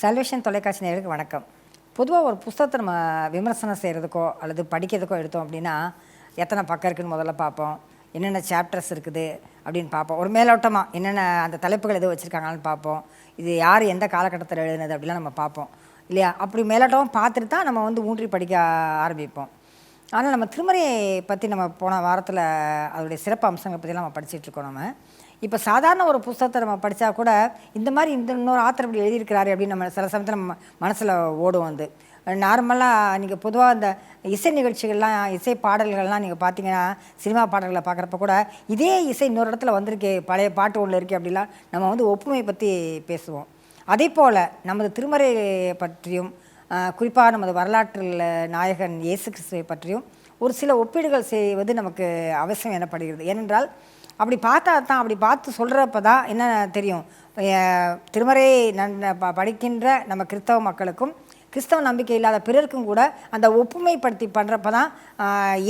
Solvation தொலைக்காட்சி நேயர்களுக்கு வணக்கம். பொதுவாக ஒரு புஸ்தகத்தை நம்ம விமர்சனம் செய்கிறதுக்கோ அல்லது படிக்கிறதுக்கோ எடுத்தோம் அப்படின்னா எத்தனை பக்கம் இருக்குதுன்னு முதல்ல பார்ப்போம். என்னென்ன சாப்டர்ஸ் இருக்குது அப்படின்னு பார்ப்போம். ஒரு மேலோட்டமாக என்னென்ன அந்த தலைப்புகள் எதுவும் வச்சுருக்காங்கன்னு பார்ப்போம். இது யார் எந்த காலகட்டத்தில் எழுதுனது அப்படிலாம் நம்ம பார்ப்போம். இல்லையா? அப்படி மேலோட்டமாக பார்த்துட்டு தான் நம்ம வந்து ஊன்றி படிக்க ஆரம்பிப்போம். ஆனால் நம்ம திருமறையை பற்றி நம்ம போன வாரத்தில் அதோடைய சிறப்பு அம்சங்களை பற்றிலாம் நம்ம படிச்சுட்ருக்கோம் நம்ம. இப்போ சாதாரண ஒரு புஸ்தகத்தை நம்ம படித்தா கூட இந்த மாதிரி இந்த இன்னொரு ஆத்தர் இப்படி எழுதியிருக்கிறாரு அப்படின்னு நம்ம சில சமயத்தில் நம்ம மனசில் ஓடும் வந்து நார்மலாக நீங்கள் பொதுவாக இந்த இசை நிகழ்ச்சிகள்லாம் இசை பாடல்கள்லாம் நீங்கள் பார்த்தீங்கன்னா சினிமா பாடல்களை பார்க்குறப்ப கூட இதே இசை இன்னொரு இடத்துல வந்திருக்கே பழைய பாட்டு ஒன்று இருக்கே அப்படிலாம் நம்ம வந்து ஒப்புமை பற்றி பேசுவோம். அதே போல் நமது திருமறை பற்றியும் குறிப்பாக நமது வரலாற்றில் நாயகன் இயேசு கிறிஸ்துவை பற்றியும் ஒரு சில ஒப்பீடுகள் செய்வது நமக்கு அவசியம் எனப்படுகிறது. ஏனென்றால் அப்படி பார்த்தா தான் அப்படி பார்த்து சொல்கிறப்ப தான் என்ன தெரியும்? திருமறையை நன் ப- படிக்கின்ற நம்ம கிறிஸ்தவ மக்களுக்கும் கிறிஸ்தவ நம்பிக்கை இல்லாத பிறருக்கும் கூட அந்த ஒப்புமைப்படுத்தி பண்ணுறப்ப தான்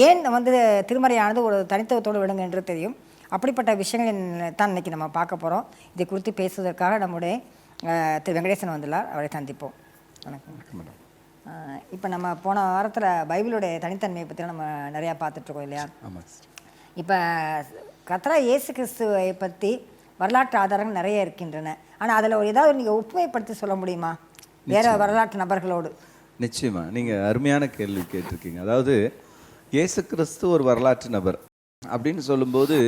ஏன் வந்து திருமறையானது ஒரு தனித்துவத்தோடு விடுங்க என்று தெரியும்? அப்படிப்பட்ட விஷயங்கள் தான் இன்னைக்கு நம்ம பார்க்க போகிறோம் இதை குறித்து பேசுவதற்காக நம்முடைய திரு வெங்கடேசன் வந்துள்ளார். அவரை சந்திப்போம். வணக்கம். இப்போ நம்ம போன வாரத்தில் பைபிளுடைய தனித்தன்மையை பற்றி நம்ம நிறையா பார்த்துட்ருக்கோம் இல்லையா? இப்போ கத்ரா இயேசு கிறிஸ்துவை பற்றி வரலாற்று ஆதாரங்கள் நிறைய இருக்கின்றன. ஆனால் அதில் ஒரு ஏதாவது நீங்கள் ஒப்புமைப்படுத்தி சொல்ல முடியுமா? வேற வரலாற்று நபர்களோடு. நிச்சயமா. நீங்கள் அருமையான கேள்வி கேட்டிருக்கீங்க. அதாவது இயேசு கிறிஸ்து ஒரு வரலாற்று நபர் அப்படின்னு சொல்லும்போது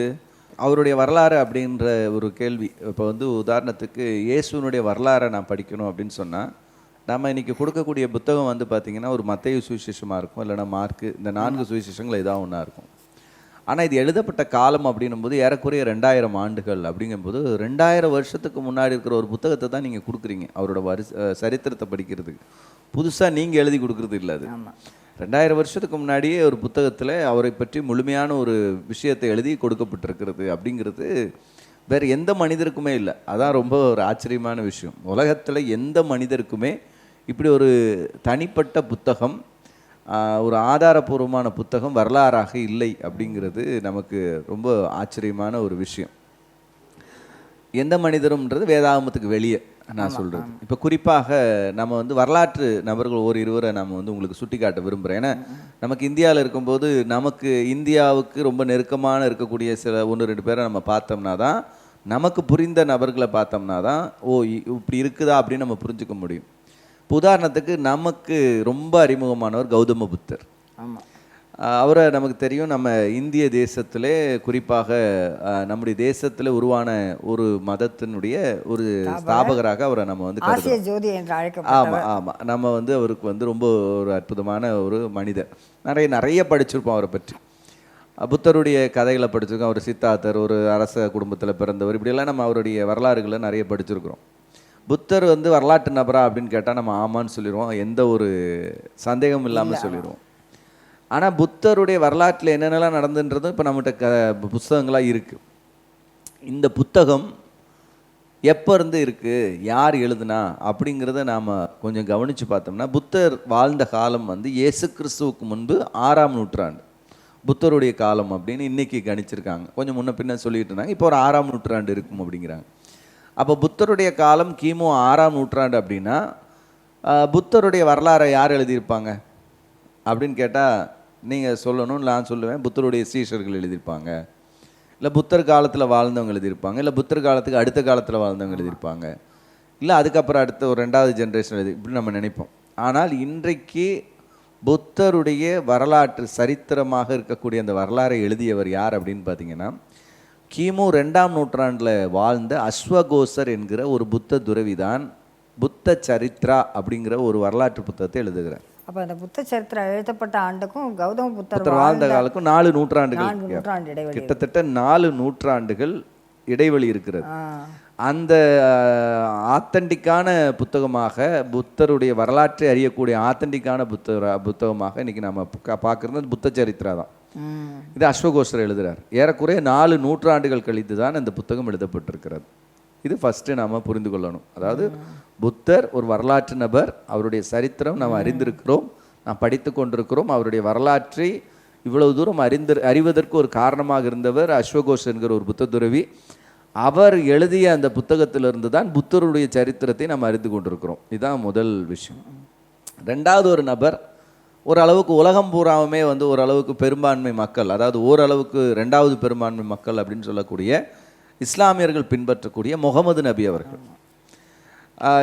அவருடைய வரலாறு அப்படின்ற ஒரு கேள்வி. இப்போ வந்து உதாரணத்துக்கு இயேசுனுடைய வரலாறை நான் படிக்கணும் அப்படின்னு சொன்னால் நம்ம இன்னைக்கு கொடுக்கக்கூடிய புத்தகம் வந்து பார்த்திங்கன்னா ஒரு மத்தேயு சுவிசேஷமாக இருக்கும் இல்லைன்னா மார்க்கு இந்த நான்கு சுவிசேஷங்கள் ஏதாவது ஒன்றா இருக்கும். ஆனால் இது எழுதப்பட்ட காலம் அப்படின்னும்போது ஏறக்குறைய ரெண்டாயிரம் ஆண்டுகள் அப்படிங்கும்போது ரெண்டாயிரம் வருஷத்துக்கு முன்னாடி இருக்கிற ஒரு புத்தகத்தை தான் நீங்கள் கொடுக்குறீங்க அவரோட வரி அஹ் சரித்திரத்தை படிக்கிறதுக்கு. புதுசாக நீங்கள் எழுதி கொடுக்குறது இல்லை அது. ரெண்டாயிரம் வருஷத்துக்கு முன்னாடியே ஒரு புத்தகத்தில் அவரை பற்றி முழுமையான ஒரு விஷயத்தை எழுதி கொடுக்கப்பட்டிருக்கிறது அப்படிங்கிறது வேறு எந்த மனிதருக்குமே இல்லை. அதான் ரொம்ப ஒரு ஆச்சரியமான விஷயம். உலகத்தில் எந்த மனிதருக்குமே இப்படி ஒரு தனிப்பட்ட புத்தகம் ஒரு ஆதாரபூர்வமான புத்தகம் வரலாறாக இல்லை அப்படிங்கிறது நமக்கு ரொம்ப ஆச்சரியமான ஒரு விஷயம். எந்த மனிதரும்ன்றது வேதாகமத்துக்கு வெளியே நான் சொல்றது. இப்போ குறிப்பாக நம்ம வந்து வரலாற்று நபர்கள் ஒரு இருவரை நம்ம வந்து உங்களுக்கு சுட்டிக்காட்ட விரும்புகிறேன் ஏன்னா நமக்கு இந்தியாவில் இருக்கும்போது நமக்கு இந்தியாவுக்கு ரொம்ப நெருக்கமான இருக்கக்கூடிய சில ஒன்று ரெண்டு பேரை நம்ம பார்த்தோம்னா தான் நமக்கு புரிந்த நபர்களை பார்த்தோம்னா தான் ஓ இப்படி இருக்குதா அப்படின்னு நம்ம புரிஞ்சுக்க முடியும். இப்போ உதாரணத்துக்கு நமக்கு ரொம்ப அறிமுகமானவர் கௌதம புத்தர் ஆமாம் அவரை நமக்கு தெரியும். நம்ம இந்திய தேசத்திலே குறிப்பாக நம்முடைய தேசத்தில் உருவான ஒரு மதத்தினுடைய ஒரு ஸ்தாபகராக அவரை நம்ம வந்து ஜோதி என்று ஆமாம் ஆமாம் நம்ம வந்து அவருக்கு வந்து ரொம்ப ஒரு அற்புதமான ஒரு மனிதர். நிறைய நிறைய படிச்சிருப்போம் அவரை பற்றி. புத்தருடைய கதைகளை படிச்சிருக்கோம். அவர் சித்தார்த்தர் ஒரு அரச குடும்பத்தில் பிறந்தவர். இப்படியெல்லாம் நம்ம அவருடைய வரலாறுகளை நிறைய படிச்சிருக்கிறோம். புத்தர் வந்து வரலாற்று நபரா அப்படின்னு கேட்டால் நம்ம ஆமான்னு சொல்லிடுவோம் எந்த ஒரு சந்தேகமும் இல்லாமல் சொல்லிடுவோம் ஆனால் புத்தருடைய வரலாற்றில் என்னென்னலாம் நடந்துன்றது இப்போ நம்மகிட்ட க புஸ்தகங்களாக இருக்குது இந்த புத்தகம் எப்போ இருந்து இருக்கு யார் எழுதுனா அப்படிங்கிறத நாம் கொஞ்சம் கவனித்து பார்த்தோம்னா புத்தர் வாழ்ந்த காலம் வந்து இயேசு கிறிஸ்துவுக்கு முன்பு ஆறாம் நூற்றாண்டு. புத்தருடைய காலம் அப்படின்னு இன்னைக்கு கணிச்சிருக்காங்க. கொஞ்சம் முன்ன பின்ன சொல்லிட்டு இருந்தாங்க. இப்போ ஒரு ஆறாம் நூற்றாண்டு இருக்கும் அப்படிங்கிறாங்க. அப்போ புத்தருடைய காலம் கிமு ஆறாம் நூற்றாண்டு அப்படின்னா புத்தருடைய வரலாறை யார் எழுதியிருப்பாங்க? அப்படின்னு கேட்டால் நீங்கள் சொல்லணும்னு நான் சொல்லுவேன் புத்தருடைய சீஷர்கள் எழுதியிருப்பாங்க. இல்லை புத்தர் காலத்தில் வாழ்ந்தவங்க எழுதியிருப்பாங்க இல்லை புத்தர் காலத்துக்கு அடுத்த காலத்தில் வாழ்ந்தவங்க எழுதியிருப்பாங்க. இல்லை அதுக்கப்புறம் அடுத்த ஒரு ரெண்டாவது ஜென்ரேஷன் எழுதி இப்படி நம்ம நினைப்போம். ஆனால் இன்றைக்கு புத்தருடைய வரலாற்று சரித்திரமாக இருக்கக்கூடிய அந்த வரலாறை எழுதியவர் யார் அப்படின்னு பார்த்தீங்கன்னா கிமு ரெண்டாம் நூற்றாண்டில் வாழ்ந்த அஸ்வகோசர் என்கிற ஒரு புத்த துறவிதான் புத்த சரித்ரா அப்படிங்கிற ஒரு வரலாற்று புத்தகத்தை எழுதுகிறார். அப்போ அந்த புத்த சரித்திரம் எழுதப்பட்ட ஆண்டுக்கும் கௌதம புத்தர் வாழ்ந்த காலக்கும் நாலு நூற்றாண்டுகள் கிட்டத்தட்ட நாலு நூற்றாண்டுகள் இடைவெளி இருக்கிறது. அந்த ஆத்தண்டிக்கான புத்தகமாக புத்தருடைய வரலாற்றை அறியக்கூடிய ஆத்தண்டிக்கான புத்தர புத்தகமாக இன்னைக்கு நம்ம பார்க்குறது புத்த சரித்திரா தான். இது அஸ்வகோஷர் எழுதுறார். ஏறக்குறைய நாலு நூற்றாண்டுகள் கழித்து தான் இந்த புத்தகம் எழுதப்பட்டிருக்கிறது. இது ஃபஸ்ட்டு நாம் புரிந்து கொள்ளணும். அதாவது புத்தர் ஒரு வரலாற்று நபர் அவருடைய சரித்திரம் நாம் அறிந்திருக்கிறோம் நாம் படித்து கொண்டிருக்கிறோம் அவருடைய வரலாற்றை இவ்வளவு தூரம் அறிந்து அறிவதற்கு ஒரு காரணமாக இருந்தவர் அஸ்வகோஷ் என்கிற ஒரு புத்த துறவி. அவர் எழுதிய அந்த புத்தகத்திலிருந்து தான் புத்தருடைய சரித்திரத்தை நாம் அறிந்து கொண்டிருக்கிறோம். இதுதான் முதல் விஷயம். ரெண்டாவது ஒரு நபர் ஓரளவுக்கு உலகம் பூராவுமே வந்து ஓரளவுக்கு பெரும்பான்மை மக்கள் அதாவது ஓரளவுக்கு ரெண்டாவது பெரும்பான்மை மக்கள் அப்படின்னு சொல்லக்கூடிய இஸ்லாமியர்கள் பின்பற்றக்கூடிய முகமது நபி அவர்கள்.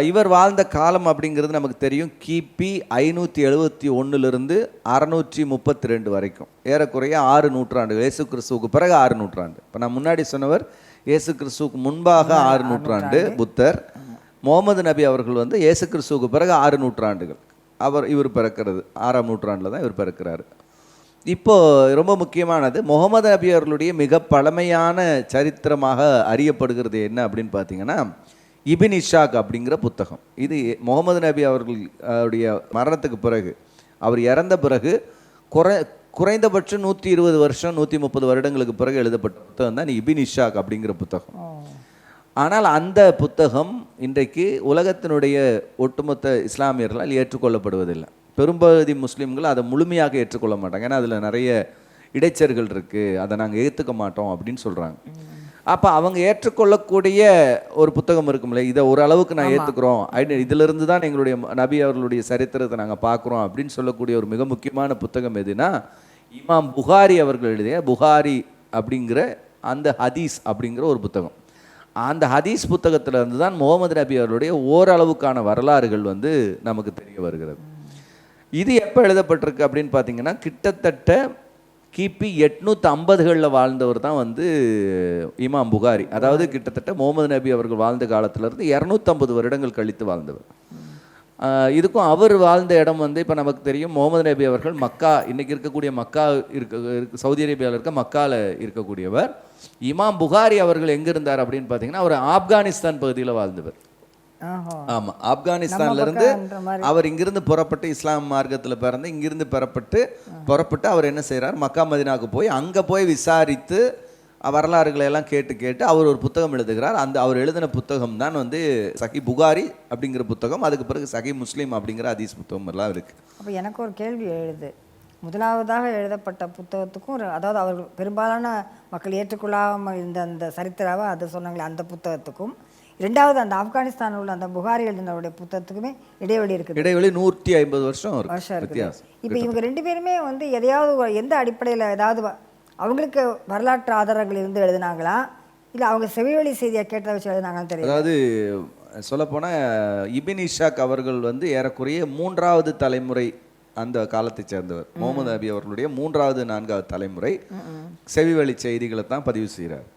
இவர் வாழ்ந்த காலம் அப்படிங்கிறது நமக்கு தெரியும். கிபி ஐநூற்றி எழுபத்தி ஒன்றுலேருந்து அறநூற்றி முப்பத்தி ரெண்டு வரைக்கும். ஏறக்குறைய ஆறு நூற்றாண்டு இயேசு கிறிஸ்துவுக்கு பிறகு ஆறு நூற்றாண்டு. இப்போ நான் முன்னாடி சொன்னவர் இயேசு கிறிஸ்துவுக்கு முன்பாக ஆறு நூற்றாண்டு. புத்தர் முகமது நபி அவர்கள் வந்து இயேசு கிறிஸ்துவுக்கு பிறகு ஆறு நூற்றாண்டுகள். அவர் இவர் பிறக்கிறது. ஆறாம் நூற்றாண்டில் தான் இவர் பிறக்கிறாரு. இப்போ ரொம்ப முக்கியமானது முகமது நபி அவர்களுடைய மிக பழமையான சரித்திரமாக அறியப்படுகிறது என்ன அப்படின்னு பார்த்தீங்கன்னா இபின் இஷாக் அப்படிங்கிற புத்தகம். இது முகமது நபி அவர்கள் அவருடைய மரணத்துக்கு பிறகு அவர் இறந்த பிறகு குறை குறைந்தபட்சம் நூற்றி இருபது வருஷம் நூற்றி முப்பது வருடங்களுக்கு பிறகு எழுதப்பட்ட புத்தகம் தான் இபின் இஷாக் அப்படிங்கிற புத்தகம். ஆனால் அந்த புத்தகம் இன்றைக்கு உலகத்தினுடைய ஒட்டுமொத்த இஸ்லாமியர்களால் ஏற்றுக்கொள்ளப்படுவதில்லை. பெரும்பகுதி முஸ்லீம்கள் அதை முழுமையாக ஏற்றுக்கொள்ள மாட்டாங்க. ஏன்னா அதில் நிறைய இடைச்சர்கள் இருக்குது அதை நாங்கள் ஏற்றுக்க மாட்டோம் அப்படின்னு சொல்கிறாங்க அப்போ அவங்க ஏற்றுக்கொள்ளக்கூடிய ஒரு புத்தகம் இருக்கும்ல இதை ஓரளவுக்கு நான் ஏற்றுக்கிறோம் இதிலிருந்து தான் எங்களுடைய நபி அவர்களுடைய சரித்திரத்தை நாங்கள் பார்க்குறோம் அப்படின்னு சொல்லக்கூடிய ஒரு மிக முக்கியமான புத்தகம் எதுனா இமாம் புகாரி அவர்கள் எழுதிய புகாரி அப்படிங்கிற அந்த ஹதீஸ் அப்படிங்கிற ஒரு புத்தகம். அந்த ஹதீஸ் புத்தகத்துல இருந்து தான் முகமது நபி அவர்களுடைய ஓரளவுக்கான வரலாறுகள் வந்து நமக்கு தெரிய வருகிறது. இது எப்போ எழுதப்பட்டிருக்கு அப்படின்னு பார்த்தீங்கன்னா கிட்டத்தட்ட கிபி எட்நூற்றி ஐம்பதுகளில் வாழ்ந்தவர் தான் வந்து இமாம் புகாரி. அதாவது கிட்டத்தட்ட முகமது நபி அவர்கள் வாழ்ந்த காலத்திலேருந்து இரநூத்தம்பது வருடங்கள் கழித்து வாழ்ந்தவர். இதுக்கும் அவர் வாழ்ந்த இடம் வந்து இப்போ நமக்கு தெரியும் முகமது நபி அவர்கள் மக்கா இன்னைக்கு இருக்கக்கூடிய மக்கா இருக்க இருக்க- சவுதி அரேபியாவில் இருக்க மக்காவில் இருக்கக்கூடியவர். இமாம் புகாரி அவர்கள் எங்க இருந்தார் அப்படின்னு பார்த்தீங்கன்னா அவர் ஆப்கானிஸ்தான் பகுதியில் வாழ்ந்தவர். ஆமா ஆப்கானிஸ்தான்ல இருந்து. அவர் இங்கிருந்து புறப்பட்டு இஸ்லாம் மார்க்கத்துல பிறந்து இங்கிருந்து பெறப்பட்டு புறப்பட்டு அவர் என்ன செய்றார்? மக்கா மதினாவுக்கு போய் அங்க போய் விசாரித்து வரலாறுகளை எல்லாம் கேட்டு கேட்டு அவர் ஒரு புத்தகம் எழுதுகிறார். அந்த அவர் எழுதின புத்தகம் தான் வந்து சஹி புகாரி அப்படிங்கிற புத்தகம். அதுக்கு பிறகு சஹி முஸ்லீம் அப்படிங்கிற ஹதீஸ் புத்தகம் எல்லாம் இருக்கு. அப்போ எனக்கு ஒரு கேள்வி எழுது. முதலாவதாக எழுதப்பட்ட புத்தகத்துக்கும் அதாவது அவர்கள் பெரும்பாலான மக்கள் ஏற்றுக்கொள்ளாமல் இருந்த அந்த சரித்திராவை அது சொன்னாங்களே அந்த புத்தகத்துக்கும். இரண்டாவது அந்த ஆப்கானிஸ்தானில் உள்ள அந்த புகாரி எழுதினருடைய புத்தகத்துக்குமே இடைவெளி இருக்குது. இடைவெளி நூற்றி ஐம்பது வருஷம் வருஷம் இருக்கு இருக்குது இப்போ இவங்க ரெண்டு பேருமே வந்து எதையாவது எந்த அடிப்படையில் ஏதாவது அவங்களுக்கு வரலாற்று ஆதாரங்கள் இருந்து எழுதினாங்களா? இல்லை அவங்க செவிவழி செய்தியை கேட்டதை வச்சு எழுதினாங்கன்னு தெரியல. அதாவது சொல்லப்போனால் இபின் இஷாக் அவர்கள் வந்து ஏறக்குறைய மூன்றாவது தலைமுறை அந்த காலத்தைச் சேர்ந்தவர். முகமது நபி அவர்களுடைய மூன்றாவது நான்காவது தலைமுறை. செவிவழி செய்திகளை தான் பதிவு செய்கிறார்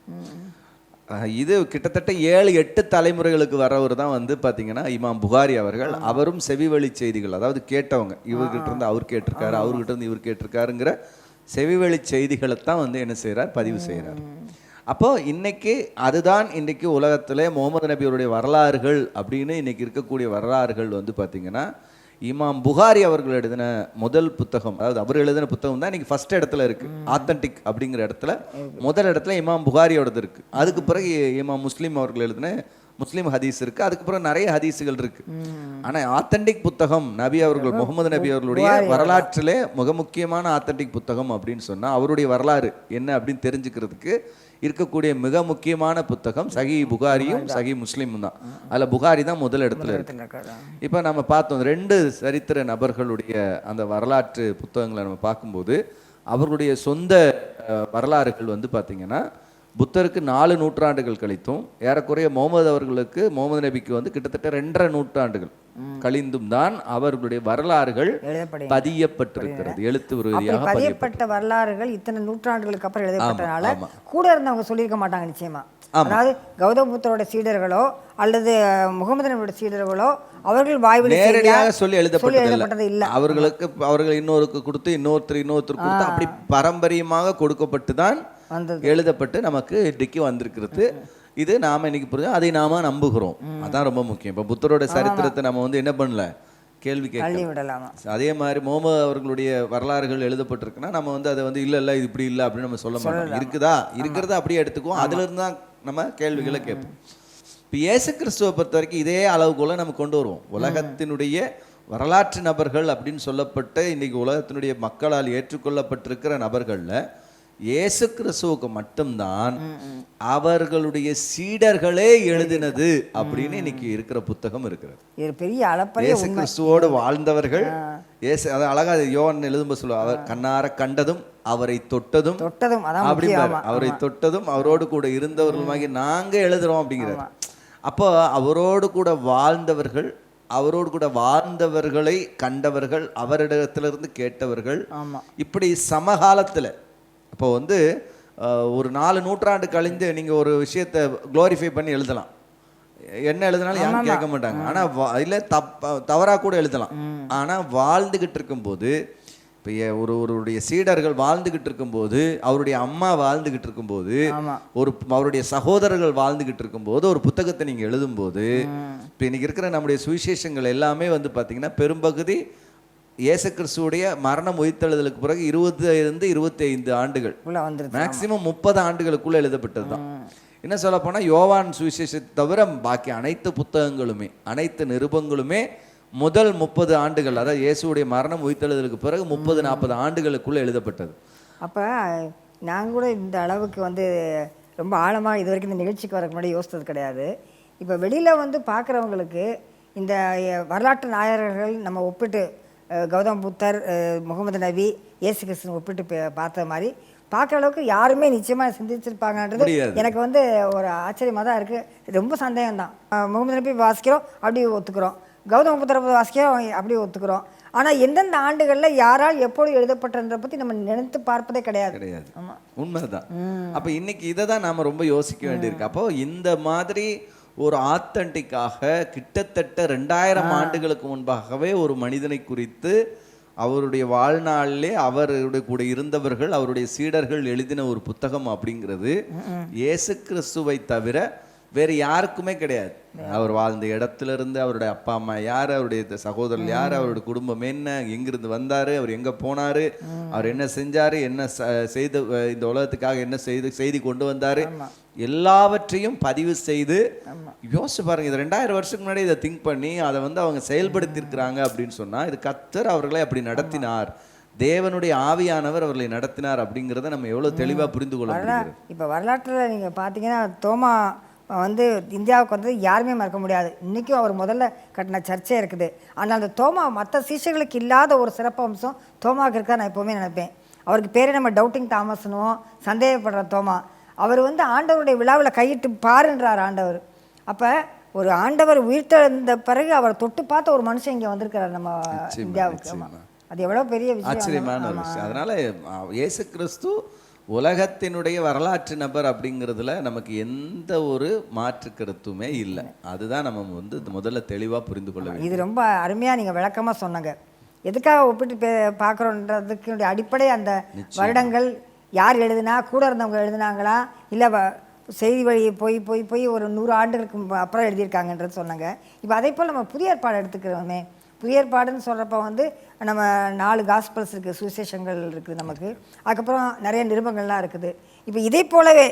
இது கிட்டத்தட்ட ஏழு எட்டு தலைமுறைகளுக்கு வரவர் தான் வந்து பார்த்தீங்கன்னா இமாம் புகாரி அவர்கள். அவரும் செவிவழி செய்திகள் அதாவது கேட்டவங்க. இவர்கிட்ட இருந்து அவர் கேட்டிருக்காரு அவர்கிட்ட இருந்து இவர் கேட்டிருக்காருங்கிற செவிவழி செய்திகளை தான் வந்து என்ன செய்கிறார் பதிவு செய்கிறார் அப்போ இன்னைக்கு அதுதான் இன்னைக்கு உலகத்திலே முகமது நபியோருடைய வரலாறுகள் அப்படின்னு இன்னைக்கு இருக்கக்கூடிய வரலாறுகள் வந்து பார்த்தீங்கன்னா இமாம் புகாரி அவர்கள் எழுதின முதல் புத்தகம் அதாவது அவர் எழுதின புத்தகம் தான் இன்னைக்கு ஃபர்ஸ்ட் இடத்துல இருக்கு. ஆத்தன்டிக் அப்படிங்கிற இடத்துல முதல் இடத்துல இமாம் புகாரியோடது இருக்கு. அதுக்கு பிறகு இமாம் முஸ்லீம் அவர்கள் எழுதின முஸ்லீம் ஹதீஸ் இருக்கு. அதுக்கு பிறகு நிறைய ஹதீஸுகள் இருக்கு. ஆனா ஆத்தன்டிக் புத்தகம் நபி அவர்கள் முகமது நபி அவர்களுடைய வரலாற்றிலே மிக முக்கியமான ஆத்தன்டிக் புத்தகம் அப்படின்னு சொன்னா அவருடைய வரலாறு என்ன அப்படின்னு தெரிஞ்சுக்கிறதுக்கு இருக்கக்கூடிய மிக முக்கியமான புத்தகம் சஹி புகாரியும் சஹி முஸ்லீமும் தான். அதுல புகாரி தான் முதல் இடத்துல இருக்கு. இப்போ நம்ம பார்த்தோம் ரெண்டு சரித்திர நபர்களுடைய அந்த வரலாற்று புத்தகங்களை நம்ம பார்க்கும்போது அவர்களுடைய சொந்த வரலாறுகள் வந்து பார்த்தீங்கன்னா புத்தருக்கு நாலு நூற்றாண்டுகள் கழித்தும் ஏறக்குறைய முகமது அவர்களுக்கு முகமது நபிக்கு வந்து கிட்டத்தட்ட ரெண்டரை நூற்றாண்டுகள் கழிந்தும் தான் அவர்களுடைய வரலாறுகள் பதியப்பட்டிருக்கிறது. எழுத்து ரீதியாக பதியப்பட்டு வரலாறுகள் இத்தனை நூற்றாண்டுகளுக்கு அப்புறம் எழுதப்பட்டனால. கூட இருந்தவங்க சொல்லியிருக்க மாட்டாங்க நிச்சயமா. அதாவது கௌதம புத்தரோட சீடர்களோ அல்லது முகமது நபியோட சீடர்களோ அவர்கள் வாய்வழி நேரடியாக சொல்லி எழுதப்பட்டது இல்ல. அவர்களுக்கு அவர்கள் இன்னொருக்கு கொடுத்து இன்னொருத்தர் இன்னொருத்தர் கொடுத்து அப்படி பாரம்பரியமாக கொடுக்கப்பட்டு தான் எழுதப்பட்டு நமக்கு இன்றைக்கு வந்திருக்கிறது. இது நாம இன்னைக்கு புரிஞ்சோம் அதை நாம நம்புகிறோம். அதான் ரொம்ப முக்கியம். இப்ப புத்தரோட சரித்திரத்தை நம்ம வந்து என்ன பண்ணல? கேள்வி கேட்க தள்ளி விடலாமா? அதே மாதிரி முகமது அவர்களுடைய வரலாறுகள் எழுதப்பட்டிருக்குன்னா நம்ம வந்து அதை வந்து இல்ல இல்ல இது இப்படி இல்ல அப்படின்னு நம்ம சொல்ல மாட்டோம். இருக்குதா? இருக்கிறத அப்படியே எடுத்துக்குவோம். அதுல இருந்து தான் நம்ம கேள்விகளை கேட்போம். இப்போ இயேசு கிறிஸ்துவை பொறுத்த வரைக்கும் இதே அளவுக்குள்ள நம்ம கொண்டு வருவோம். உலகத்தினுடைய வரலாற்று நபர்கள் அப்படின்னு சொல்லப்பட்ட இன்னைக்கு உலகத்தினுடைய மக்களால் ஏற்றுக்கொள்ளப்பட்டிருக்கிற நபர்கள்ல இயேசு கிறிஸ்துவுக்கு மட்டும்தான் அவர்களுடைய சீடர்களே எழுதினது அப்படின்னு இன்னைக்கு இருக்கிற புத்தகம் இருக்கிறது. பெரிய இயேசு கிறிஸ்துவோடு வாழ்ந்தவர்கள் இயேசு அது அழகா யோவான் எழுதும்போது சொல்லுவார் அவர் கண்ணார கண்டதும் அவரை தொட்டதும் தொட்டதும் அப்படி. அவரை தொட்டதும் அவரோடு கூட இருந்தவர்களுமாகி நாங்க எழுதுறோம் அப்படிங்கிறார். அப்போ அவரோடு கூட வாழ்ந்தவர்கள் அவரோடு கூட வாழ்ந்தவர்களை கண்டவர்கள் அவரிடத்திலிருந்து கேட்டவர்கள் இப்படி சமகாலத்துல இப்போ வந்து ஒரு நாலு நூற்றாண்டு கழிந்து நீங்க ஒரு விஷயத்தை குளோரிஃபை பண்ணி எழுதலாம். என்ன எழுதினாலும் யாரும் கேட்க மாட்டாங்க. ஆனா வா- இல்ல தப்ப தவறா கூட எழுதலாம். ஆனா வாழ்ந்துகிட்டு இருக்கும்போது இப்போ ஒரு ஒருவருடைய சீடர்கள் வாழ்ந்துகிட்டு இருக்கும்போது அவருடைய அம்மா வாழ்ந்துகிட்டு இருக்கும்போது ஒரு அவருடைய சகோதரர்கள் வாழ்ந்துகிட்டு இருக்கும்போது ஒரு புத்தகத்தை நீங்க எழுதும்போது இப்போ இன்னைக்கு இருக்கிற நம்முடைய சுவிசேஷங்கள் எல்லாமே வந்து பார்த்தீங்கன்னா பெரும்பகுதி இயேசு கிறிஸ்துவுடைய மரணம் உயிர்த்தெழுதலுக்கு பிறகு இருபது இருந்து இருபத்தி ஐந்து ஆண்டுகள் மேக்சிமம் முப்பது ஆண்டுகளுக்குள்ள எழுதப்பட்டது தான். என்ன சொல்ல போனா யோவான் சுவிசேஷத்தை தவிர பாக்கி அனைத்து புத்தகங்களுமே அனைத்து நிருபங்களுமே முதல் முப்பது ஆண்டுகள் அதாவது இயேசுவுடைய மரணம் உயிர்த்தெழுதலுக்கு பிறகு முப்பது நாற்பது ஆண்டுகளுக்குள்ள எழுதப்பட்டது. அப்போ நாங்கள் கூட இந்த அளவுக்கு வந்து ரொம்ப ஆழமாக இது வரைக்கும் இந்த நிகழ்ச்சிக்கு வரக்கு முன்னாடி யோசித்தது கிடையாது. இப்போ வெளியில் வந்து பார்க்குறவங்களுக்கு இந்த வரலாற்று நாயகர்கள் நம்ம ஒப்பிட்டு கௌதம் புத்தர் முகமது நபி இயேசு கிறிஸ்துவ ஒப்பிட்டு பார்த்த மாதிரி பார்க்குற அளவுக்கு யாருமே நிச்சயமாக சிந்திச்சிருப்பாங்கன்றது. எனக்கு வந்து ஒரு ஆச்சரியமாக தான் இருக்குது ரொம்ப சந்தேகம் தான் முகமது நபி வாசிக்கிறோம் அப்படியே ஒத்துக்கிறோம். கௌதம புத்தரை வாசிக்கிறோம் அப்படியே ஒத்துக்கிறோம். ஆனால் எந்தெந்த ஆண்டுகளில் யாரால் எப்பொழுது எழுதப்பட்டதை பற்றி நம்ம நினைத்து பார்ப்பதே கிடையாது. கிடையாது. ஆமா. உண்மைதான். அப்ப இன்னைக்கு இதை தான் நாம ரொம்ப யோசிக்க வேண்டியிருக்கு. அப்போ இந்த மாதிரி ஒரு ஆத்தன்டிக்காக கிட்டத்தட்ட ரெண்டாயிரம் ஆண்டுகளுக்கு முன்பாகவே ஒரு மனிதனை குறித்து அவருடைய வாழ்நாளிலே அவருடைய கூட இருந்தவர்கள் அவருடைய சீடர்கள் எழுதின ஒரு புத்தகம் அப்படிங்கிறது. இயேசு கிறிஸ்துவை தவிர வேறு யாருக்குமே கிடையாது. அவர் வாழ்ந்த இடத்துல இருந்து அவருடைய அப்பா அம்மா யார் அவருடைய சகோதரர் யார் அவருடைய குடும்பம் என்ன எங்கிருந்து வந்தாரு அவர் எங்க போனாரு அவர் என்ன செஞ்சாரு என்ன செய்து இந்த உலகத்துக்காக என்ன செய்து செய்தி கொண்டு வந்தாரு எல்லாவற்றையும் பதிவு செய்து யோசிச்சு பாருங்க இது ரெண்டாயிரம் வருஷத்துக்கு முன்னாடி இதை திங்க் பண்ணி அதை வந்து அவங்க செயல்படுத்தியிருக்கிறாங்க அப்படின்னு சொன்னா இது கத்தர் அவர்களை அப்படி நடத்தினார். தேவனுடைய ஆவியானவர் அவர்களை நடத்தினார் அப்படிங்கிறத நம்ம எவ்வளவு தெளிவா புரிந்து கொள்ள முடிகிறது? இப்போ வரலாற்றில் நீங்கள் பார்த்தீங்கன்னா தோமா வந்து இந்தியாவுக்கு வந்தது யாருமே மறக்க முடியாது. இன்றைக்கும் அவர் முதல்ல கட்டின சர்ச்சே இருக்குது. ஆனால் அந்த தோமா மற்ற சீஷர்களுக்கு இல்லாத ஒரு சிறப்பு அம்சம் தோமாவுக்கு இருக்கா நான் எப்போவுமே நினைப்பேன். அவருக்கு பேரே நம்ம டவுட்டிங் தாமஸ்னுவோம். சந்தேகப்படுற தோமா. அவர் வந்து ஆண்டவருடைய விழாவில் கையிட்டு பாருன்றார் ஆண்டவர். அப்போ ஒரு ஆண்டவர் உயிர்த்தெழுந்த பிறகு அவர் தொட்டு பார்த்த ஒரு மனுஷன் இங்கே வந்திருக்கிறார் நம்ம இந்தியாவுக்கு. அது எவ்வளோ பெரிய விஷயம். ஆச்சரியமான விஷயம். அதனால இயேசு கிறிஸ்து உலகத்தினுடைய வரலாற்று நபர் அப்படிங்கிறதுல நமக்கு எந்த ஒரு மாற்று கருத்துமே இல்லை. அதுதான் நம்ம வந்து முதல்ல தெளிவா புரிந்து கொள்ள இது ரொம்ப அருமையாக நீங்கள் விளக்கமாக சொன்னாங்க. எதுக்காக ஒப்பிட்டு பே பார்க்குறோன்றதுக்கு அடிப்படை அந்த வருடங்கள் யார் எழுதுனா கூட இருந்தவங்க எழுதுனாங்களா இல்லை செய்தி வழி போய் போய் போய் ஒரு நூறு ஆண்டுகளுக்கு அப்புறம் எழுதியிருக்காங்கன்றது சொன்னாங்க. இப்போ அதே போல் நம்ம புதிய ஏற்பாடு எடுத்துக்கிறோமே. புதிய ஏற்பாடுன்னு சொல்கிறப்ப வந்து நம்ம நாலு காஸ்பல்ஸ் இருக்குது சுவிசேஷங்கள் இருக்குது நமக்கு. அதுக்கப்புறம் நிறைய நிருபங்கள்லாம் இருக்குது. இப்போ இதே போலவே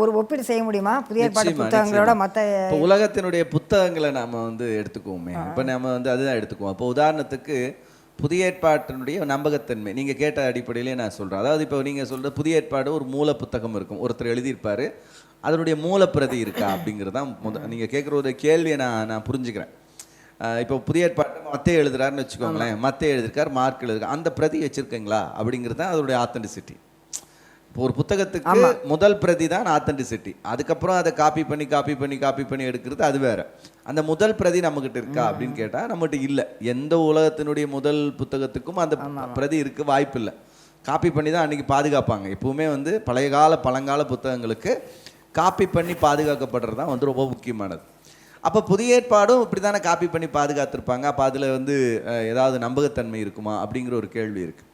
ஒரு ஒப்பீடு செய்ய முடியுமா? புதிய புத்தகங்களோட. மற்ற உலகத்தினுடைய புத்தகங்களை நாம வந்து எடுத்துக்குவோமே. இப்போ நம்ம வந்து அதுதான் எடுத்துக்குவோம். இப்போ உதாரணத்துக்கு புதிய ஏற்பாட்டினுடைய நம்பகத்தன்மை. நீங்க கேட்ட அடிப்படையிலே நான் சொல்றேன். அதாவது இப்போ நீங்க சொல்ற புதிய ஏற்பாடு ஒரு மூல புத்தகம் இருக்கும். ஒருத்தர் எழுதியிருப்பாரு. அதனுடைய மூலப்பிரதி இருக்கா அப்படிங்கிறது தான் முத நீங்க கேட்குற ஒரு கேள்வியை நான் நான் புரிஞ்சுக்கிறேன். இப்போ புதிய ஏற்பாட்டு மத்தே எழுதுறாருன்னு வச்சுக்கோங்களேன். மத்தே எழுதிருக்கார் மார்க் எழுதிருக்கார் அந்த பிரதி வச்சிருக்கீங்களா? அப்படிங்கிறது தான் அதோடைய ஆத்தென்டிசிட்டி இப்போ ஒரு புத்தகத்துக்கு முதல் பிரதி தான் ஆத்தென்டிசிட்டி அதுக்கப்புறம் அதை காப்பி பண்ணி காப்பி பண்ணி காப்பி பண்ணி எடுக்கிறது அது வேற. அந்த முதல் பிரதி நம்மகிட்ட இருக்கா அப்படின்னு கேட்டா நம்மகிட்ட இல்லை. எந்த உலகத்தினுடைய முதல் புத்தகத்துக்கும் அந்த பிரதி இருக்கு வாய்ப்பு இல்லை. காப்பி பண்ணி தான் அன்னைக்கு பாதுகாப்பாங்க. எப்பவுமே வந்து பழைய கால பழங்கால புத்தகங்களுக்கு காப்பி பண்ணி பாதுகாக்கப்படுறது தான் வந்து ரொம்ப முக்கியமானது. அப்போ புதிய ஏற்பாடும் இப்படி தானே காப்பி பண்ணி பாதுகாத்திருப்பாங்க? அப்போ அதில் வந்து ஏதாவது நம்பகத்தன்மை இருக்குமா? அப்படிங்கிற ஒரு கேள்வி இருக்கு.